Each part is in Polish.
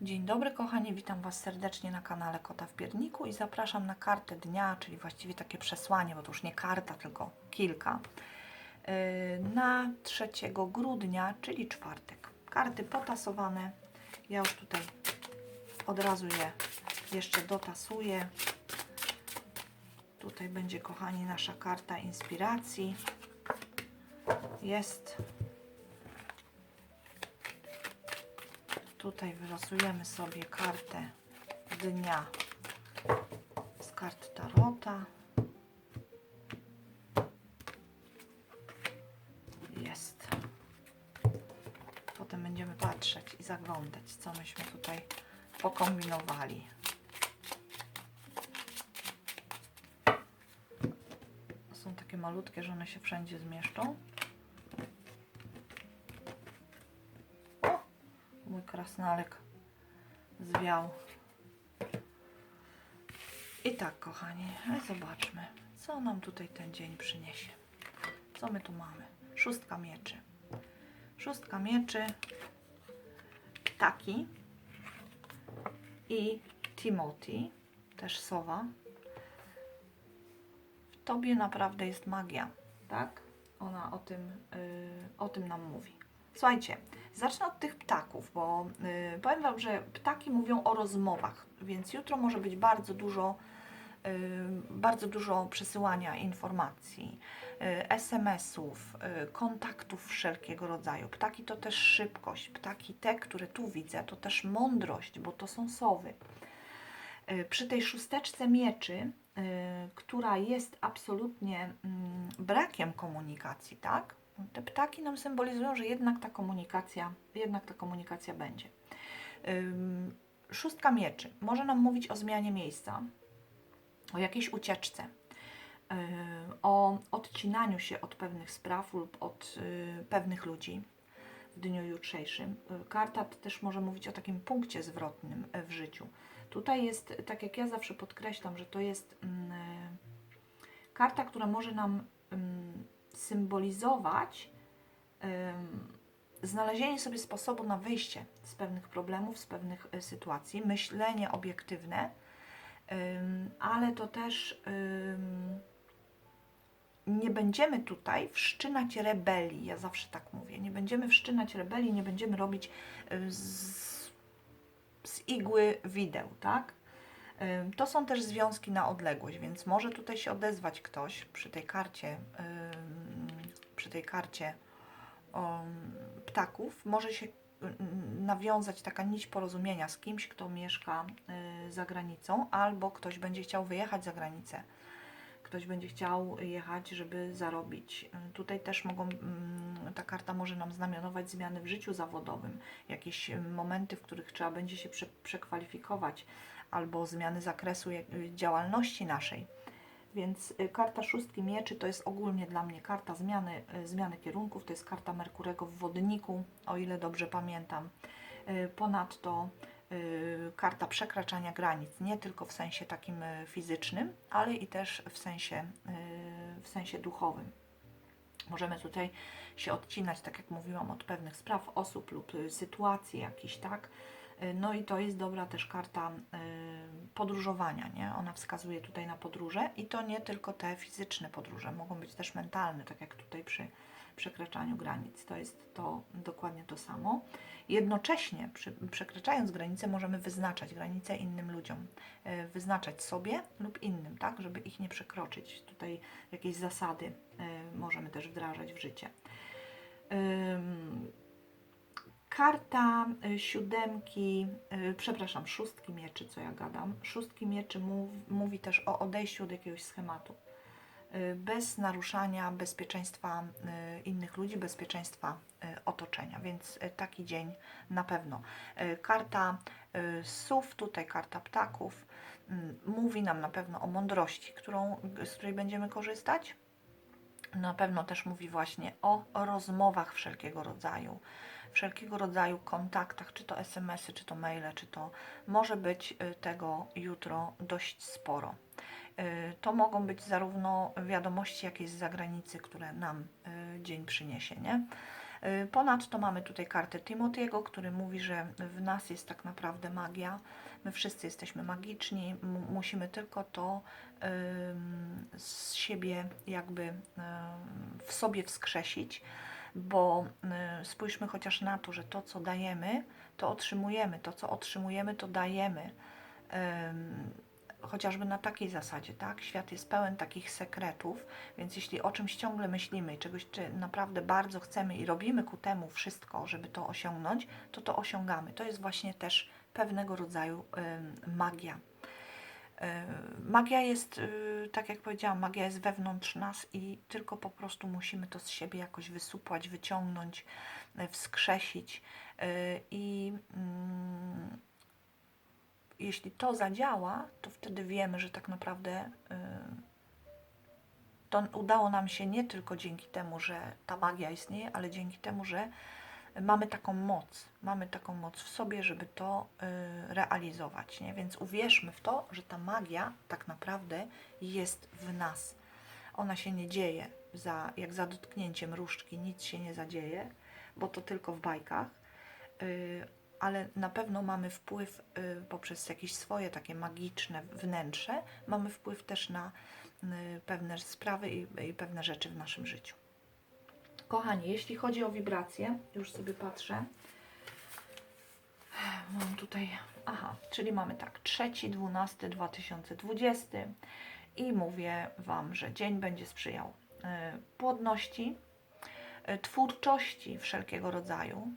Dzień dobry kochani, witam Was serdecznie na kanale Kota w Pierniku i zapraszam na kartę dnia, czyli właściwie takie przesłanie, bo to już nie karta, tylko kilka, yy, na 3 grudnia, czyli czwartek. Karty potasowane, ja już tutaj od razu je jeszcze dotasuję. Tutaj będzie kochani nasza karta inspiracji. Jest Tutaj wylosujemy sobie kartę dnia z kart Tarota. Jest. Potem będziemy patrzeć i zaglądać, co myśmy tutaj pokombinowali. Są takie malutkie, że one się wszędzie zmieszczą. Krasnalek zwiał. I tak, kochani, zobaczmy, co nam tutaj ten dzień przyniesie. Co my tu mamy? Szóstka mieczy. Szóstka mieczy, ptaki i Timothy, też sowa. W tobie naprawdę jest magia, tak? Ona o tym, yy, o tym nam mówi. Słuchajcie, zacznę od tych ptaków, bo y, powiem Wam, że ptaki mówią o rozmowach, więc jutro może być bardzo dużo, y, bardzo dużo przesyłania informacji, y, SMS-ów, y, kontaktów wszelkiego rodzaju. Ptaki to też szybkość, ptaki te, które tu widzę, to też mądrość, bo to są sowy. Y, Przy tej szósteczce mieczy, y, która jest absolutnie mm, brakiem komunikacji, tak? Te ptaki nam symbolizują, że jednak ta komunikacja, jednak ta komunikacja będzie. Szóstka mieczy może nam mówić o zmianie miejsca, o jakiejś ucieczce, o odcinaniu się od pewnych spraw lub od yy, pewnych ludzi w dniu jutrzejszym. Karta też może mówić o takim punkcie zwrotnym w życiu. Tutaj jest, tak jak ja zawsze podkreślam, że to jest mm, karta, która może nam mm, symbolizować ym, znalezienie sobie sposobu na wyjście z pewnych problemów, z pewnych y, sytuacji, myślenie obiektywne, ale to też nie będziemy tutaj wszczynać rebelii, ja zawsze tak mówię, nie będziemy wszczynać rebelii, nie będziemy robić z, z igły wideł, tak? To są też związki na odległość, więc może tutaj się odezwać ktoś przy tej karcie, przy tej karcie ym, ptaków, może się ym, nawiązać taka nić porozumienia z kimś, kto mieszka y, za granicą, albo ktoś będzie chciał wyjechać za granicę. Ktoś będzie chciał jechać, żeby zarobić. Tutaj też mogą, ym, ta karta może nam znamionować zmiany w życiu zawodowym, jakieś y, momenty, w których trzeba będzie się prze, przekwalifikować, albo zmiany zakresu y, działalności naszej. Więc y, karta szóstki mieczy to jest ogólnie dla mnie karta zmiany, y, zmiany kierunków, to jest karta Merkurego w wodniku, o ile dobrze pamiętam. Y, Ponadto karta przekraczania granic, nie tylko w sensie takim fizycznym, ale i też w sensie, w sensie duchowym. Możemy tutaj się odcinać, tak jak mówiłam, od pewnych spraw, osób lub sytuacji jakichś, tak? Y, No i to jest dobra też karta y, podróżowania, nie? Ona wskazuje tutaj na podróże i to nie tylko te fizyczne podróże, mogą być też mentalne, tak jak tutaj przy przekraczaniu granic. To jest to dokładnie to samo. Jednocześnie przy, przekraczając granice możemy wyznaczać granice innym ludziom, y, wyznaczać sobie lub innym, tak, żeby ich nie przekroczyć. Tutaj jakieś zasady możemy też wdrażać w życie. Karta y, siódemki, y, przepraszam, szóstki mieczy, co ja gadam. Szóstki mieczy mów, mówi też o odejściu od jakiegoś schematu. Y, Bez naruszania bezpieczeństwa innych ludzi, bezpieczeństwa otoczenia, więc taki dzień na pewno. Karta sów, tutaj karta ptaków, mówi nam na pewno o mądrości, którą, z której będziemy korzystać. Na pewno też mówi właśnie o rozmowach wszelkiego rodzaju, wszelkiego rodzaju kontaktach, czy to SMS-y, czy to maile, czy to może być y, tego jutro dość sporo. Y, To mogą być zarówno wiadomości jakieś z zagranicy, które nam y, dzień przyniesie, nie? Y, Ponadto mamy tutaj kartę Timothy'ego, który mówi, że w nas jest tak naprawdę magia. My wszyscy jesteśmy magiczni, mu- musimy tylko to ym, z siebie jakby ym, w sobie wskrzesić, bo y, spójrzmy chociaż na to, że to co dajemy, to otrzymujemy, to co otrzymujemy, to dajemy. Ym, chociażby na takiej zasadzie, tak? Świat jest pełen takich sekretów, więc jeśli o czymś ciągle myślimy i czegoś czy naprawdę bardzo chcemy i robimy ku temu wszystko, żeby to osiągnąć, to to osiągamy. To jest właśnie też pewnego rodzaju magia. Magia jest, yy, tak jak powiedziałam, magia jest wewnątrz nas i tylko po prostu musimy to z siebie jakoś wysupłać, wyciągnąć, yy, wskrzesić. Yy, I mm, jeśli to zadziała, to wtedy wiemy, że tak naprawdę yy, to udało nam się nie tylko dzięki temu, że ta magia istnieje, ale dzięki temu, że mamy taką moc, mamy taką moc w sobie, żeby to y, realizować. Nie? Więc uwierzmy w to, że ta magia tak naprawdę jest w nas. Ona się nie dzieje za, jak za dotknięciem różdżki, nic się nie zadzieje, bo to tylko w bajkach. Ale na pewno mamy wpływ y, poprzez jakieś swoje takie magiczne wnętrze, mamy wpływ też na y, pewne sprawy i, pewne rzeczy w naszym życiu. Kochani, jeśli chodzi o wibracje, już sobie patrzę. Mam tutaj, aha, czyli mamy tak, 3.12.2020 i mówię Wam, że dzień będzie sprzyjał y, płodności, twórczości wszelkiego rodzaju,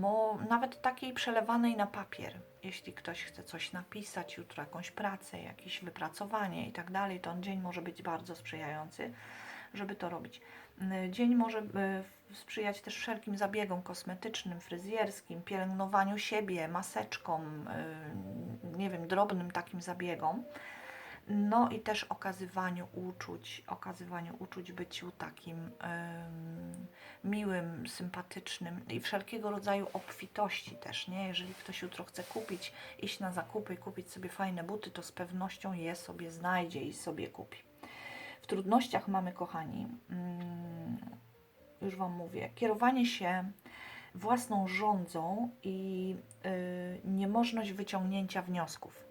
mo, nawet takiej przelewanej na papier. Jeśli ktoś chce coś napisać, jutro jakąś pracę, jakieś wypracowanie i tak dalej, to dzień może być bardzo sprzyjający, żeby to robić. Dzień może y, sprzyjać też wszelkim zabiegom kosmetycznym, fryzjerskim, pielęgnowaniu siebie, maseczkom, y, nie wiem, drobnym takim zabiegom. No i też okazywaniu uczuć, okazywaniu uczuć, byciu takim em, miłym, sympatycznym i wszelkiego rodzaju obfitości też, nie? Jeżeli ktoś jutro chce kupić, iść na zakupy i kupić sobie fajne buty, to z pewnością je sobie znajdzie i sobie kupi. W trudnościach mamy, kochani, mm, już Wam mówię, kierowanie się własną rządzą i y, niemożność wyciągnięcia wniosków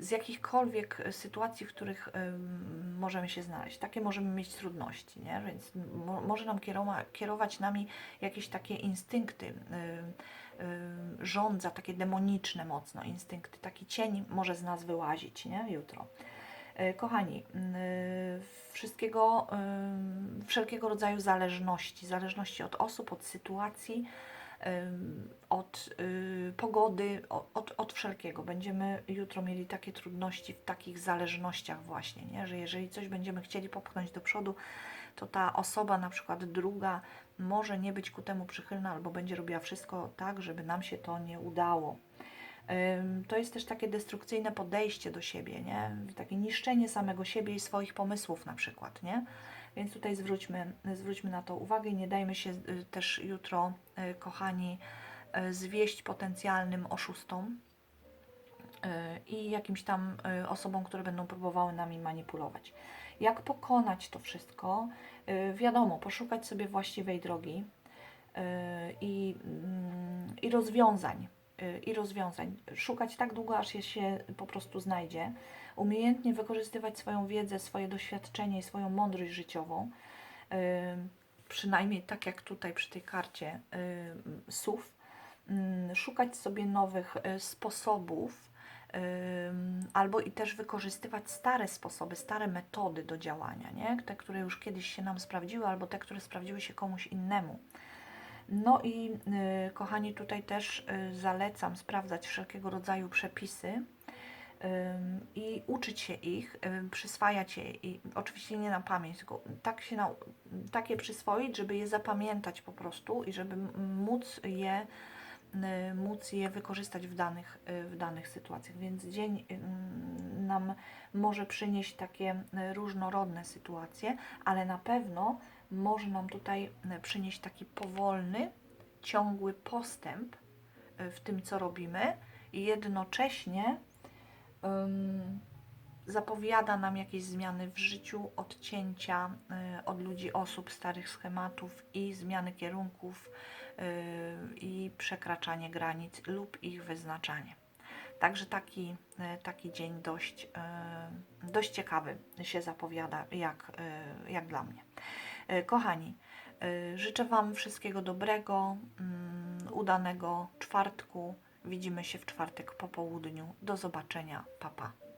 z jakichkolwiek sytuacji, w których ym, możemy się znaleźć. Takie możemy mieć trudności, nie? więc mo, może nam kierowa, kierować nami jakieś takie instynkty, y, y, rządza, takie demoniczne mocno instynkty, taki cień może z nas wyłazić nie? jutro. Y, Kochani, y, wszystkiego, y, wszelkiego rodzaju zależności, zależności od osób, od sytuacji, od y, pogody, od, od wszelkiego. Będziemy jutro mieli takie trudności w takich zależnościach właśnie, nie? że jeżeli coś będziemy chcieli popchnąć do przodu, to ta osoba, na przykład druga, może nie być ku temu przychylna albo będzie robiła wszystko tak, żeby nam się to nie udało. To jest też takie destrukcyjne podejście do siebie, nie? Takie niszczenie samego siebie i swoich pomysłów na przykład, nie? Więc tutaj zwróćmy, zwróćmy na to uwagę i nie dajmy się y, też jutro, y, kochani, y, zwieść potencjalnym oszustom i jakimś tam osobom, które będą próbowały nami manipulować. Jak pokonać to wszystko? Wiadomo, poszukać sobie właściwej drogi i, mm, i rozwiązań. I rozwiązań. Szukać tak długo, aż je się po prostu znajdzie. Umiejętnie wykorzystywać swoją wiedzę, swoje doświadczenie i swoją mądrość życiową. Przynajmniej tak jak tutaj przy tej karcie. Mm, Szukać sobie nowych y, sposobów, albo i też wykorzystywać stare sposoby, stare metody do działania, nie? te, które już kiedyś się nam sprawdziły, albo te, które sprawdziły się komuś innemu. No i y, kochani, tutaj też y, zalecam sprawdzać wszelkiego rodzaju przepisy i uczyć się ich, przyswajać je i oczywiście nie na pamięć, tylko tak się nau- takie przyswoić, żeby je zapamiętać po prostu i żeby móc je y, móc je wykorzystać w danych, w danych sytuacjach. Więc dzień nam może przynieść takie różnorodne sytuacje, ale na pewno może nam tutaj y, przynieść taki powolny, ciągły postęp y, w tym, co robimy i jednocześnie ym, zapowiada nam jakieś zmiany w życiu, odcięcia y, od ludzi, osób, starych schematów i zmiany kierunków y, i przekraczanie granic lub ich wyznaczanie. Także taki, taki dzień dość, dość ciekawy się zapowiada, jak, jak dla mnie. Y, Kochani, y, życzę Wam wszystkiego dobrego, mm, udanego czwartku. Widzimy się w czwartek po południu. Do zobaczenia. Papa. Pa.